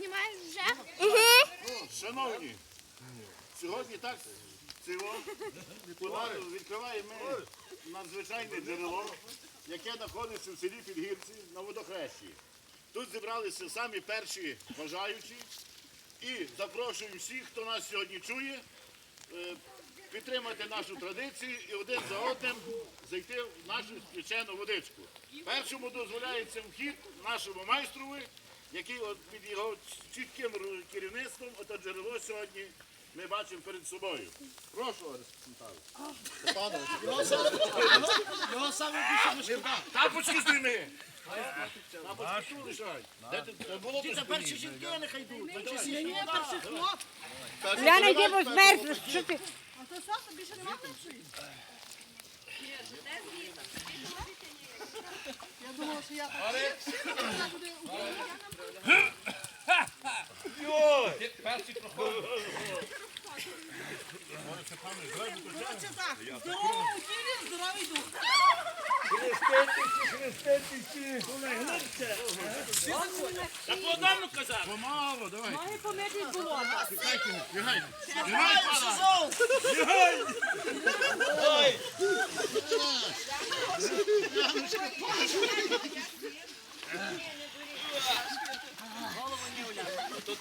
знімаєш вже? Шановні, сьогодні так цього подарунок відкриваємо ми надзвичайне джерело, яке знаходиться в селі Підгірці на водохрещі. Тут зібралися самі перші бажаючі і запрошуємо всіх, хто нас сьогодні чує, е, підтримати нашу традицію і один за одним зайти в нашу спечену водичку. Першому дозволяється вхід нашому майстрові, який от під його чітким керівництвом, ото джерело сьогодні ми бачимо перед собою. Прошу, Арест Його саме більше не шкода. Тапочки зніми! Тапочки тут лишай. Та було Ті б тепер ще жінки нехай йдуть. Чи хлоп. Я не йди, бо змерзнеш. Що ти? А то що, тобі ще нема першої? Я думала, що я так. Коротше так, здорового тілі, здоровий дух. Та одному казав. Помало, давай. Ноги помити було. Чекайте, Бігай, бігай. Бігай, То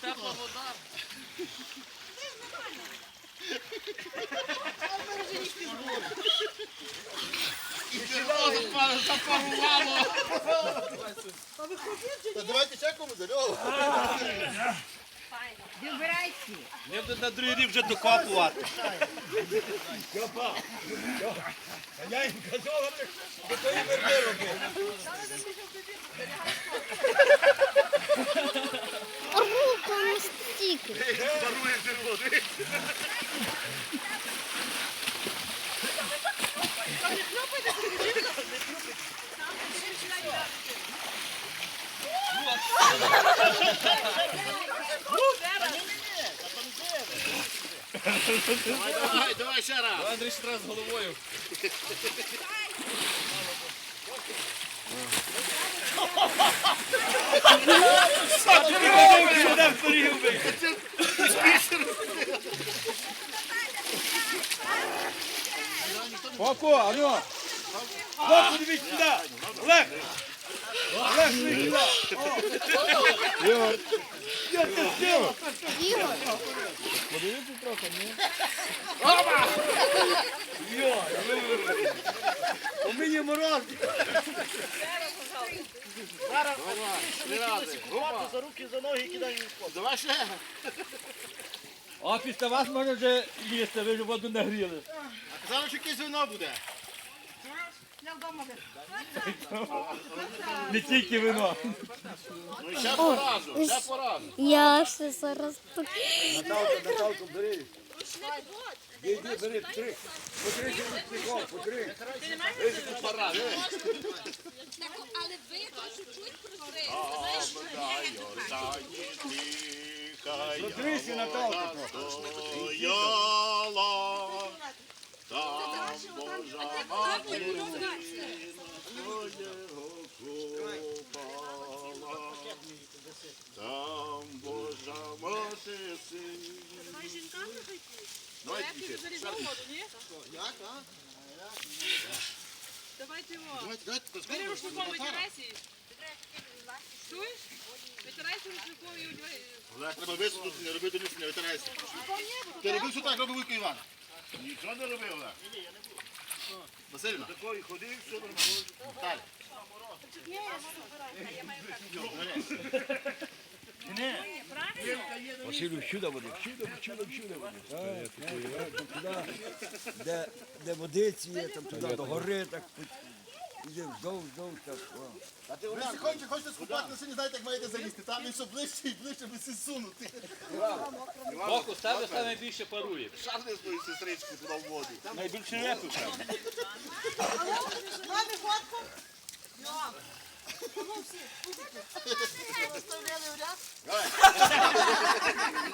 тепла вода. Запарувало. Та давайте ще комусь, алло. Вибирайся. Не буде на другий рік вже докопувати. Я їм казав, що то і верни робити. Руку не стільки. Дарує джерело. дивись. Давай, давай, давай ще раз. Давай, Андрій ще раз головою. Сюди вторів би. Око, алло. Око, дивись сюди. Олег. Олег, дивись. Ігор. Подивіться трохи, ні? У мене мороз. Три рази. За руки, за ноги кидай їм. Давай ще. А після вас можна вже їсти, ви ж воду нагріли. Казали, що якесь вино буде. Не тільки вино. Ну ще по разу, ще по разу. Я ще зараз тут. Наталка, Наталка, бери. Іди, бери, три. По три по три. Пора, дивись. Але ви чуть-чуть прикрили. Тричі, Наталка. Стояла, там Божа мати свого купала, там Божа мати син. Давай, дівчата, Як, а? Давайте його. давайте, давайте, Бери рушником витирайся. Чуєш? Витирайся рушником і одягай. Олег, треба висунути, не робити ніч, не витирайся. Ти робив, що так робив Вуйко Іван? Нічого не робив, Олег. Васильівна. Такої ходив, все нормально. Далі. Ні, я можу Василю, сюди води, сюди, сюди, сюди води. Так, так, так, туди, де, де водиці є, там туди до гори, так іде вздовж, вздовж, так. о. Ви всі хочете, хочете скупати, але не знаєте, як маєте залізти. Там він все ближче і ближче ви всі сунути. Тебе саме більше парує. Шарни свою сестричку туди в воду. Найбільше репу. Мамі фотку. Кого всі? Виставляли в ряд?